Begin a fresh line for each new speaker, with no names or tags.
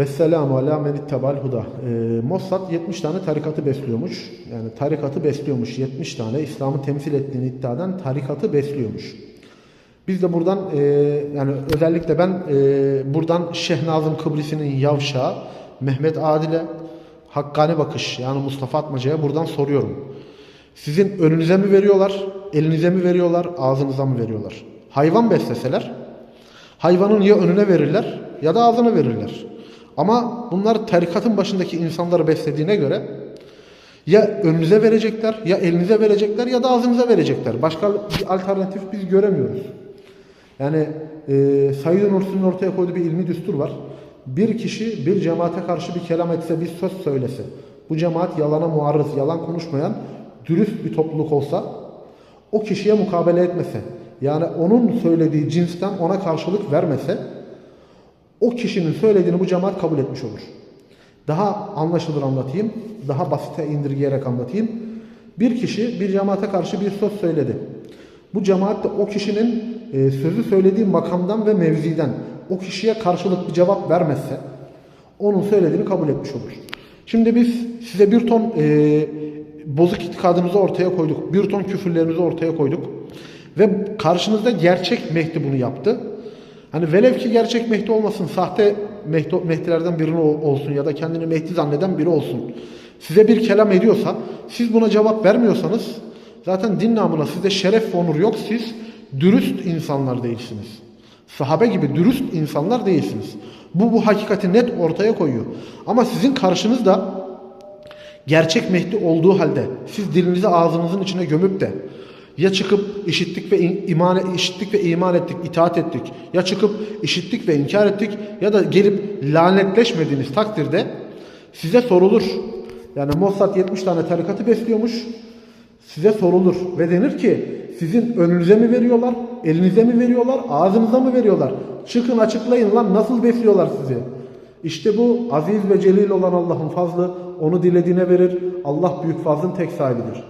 Vesselamu ala men huda. Ee, Mossad 70 tane tarikatı besliyormuş. Yani tarikatı besliyormuş 70 tane. İslam'ı temsil ettiğini iddia eden tarikatı besliyormuş. Biz de buradan e, yani özellikle ben e, buradan Şeyh Nazım Kıbrisi'nin yavşağı Mehmet Adil'e Hakkani Bakış yani Mustafa Atmaca'ya buradan soruyorum. Sizin önünüze mi veriyorlar, elinize mi veriyorlar, ağzınıza mı veriyorlar? Hayvan besleseler hayvanın ya önüne verirler ya da ağzına verirler. Ama bunlar tarikatın başındaki insanları beslediğine göre ya önünüze verecekler, ya elinize verecekler ya da ağzınıza verecekler. Başka bir alternatif biz göremiyoruz. Yani e, Said Nursi'nin ortaya koyduğu bir ilmi düstur var. Bir kişi bir cemaate karşı bir kelam etse, bir söz söylese, bu cemaat yalana muarrız, yalan konuşmayan dürüst bir topluluk olsa, o kişiye mukabele etmese, yani onun söylediği cinsten ona karşılık vermese, o kişinin söylediğini bu cemaat kabul etmiş olur. Daha anlaşılır anlatayım, daha basite indirgeyerek anlatayım. Bir kişi bir cemaate karşı bir söz söyledi. Bu cemaat de o kişinin e, sözü söylediği makamdan ve mevziden o kişiye karşılık bir cevap vermezse onun söylediğini kabul etmiş olur. Şimdi biz size bir ton e, bozuk itikadımızı ortaya koyduk. Bir ton küfürlerimizi ortaya koyduk. Ve karşınızda gerçek Mehdi bunu yaptı. Hani velev ki gerçek Mehdi olmasın, sahte Mehdi, Mehdilerden biri ol- olsun ya da kendini Mehdi zanneden biri olsun. Size bir kelam ediyorsa, siz buna cevap vermiyorsanız, zaten din namına sizde şeref ve onur yok, siz dürüst insanlar değilsiniz. Sahabe gibi dürüst insanlar değilsiniz. Bu bu hakikati net ortaya koyuyor. Ama sizin karşınızda gerçek Mehdi olduğu halde siz dilinizi ağzınızın içine gömüp de ya çıkıp işittik ve iman işittik ve iman ettik, itaat ettik. Ya çıkıp işittik ve inkar ettik ya da gelip lanetleşmediğiniz takdirde size sorulur. Yani Mossad 70 tane tarikatı besliyormuş. Size sorulur ve denir ki sizin önünüze mi veriyorlar, elinize mi veriyorlar, ağzınıza mı veriyorlar? Çıkın açıklayın lan nasıl besliyorlar sizi? İşte bu aziz ve celil olan Allah'ın fazlı. Onu dilediğine verir. Allah büyük fazlın tek sahibidir.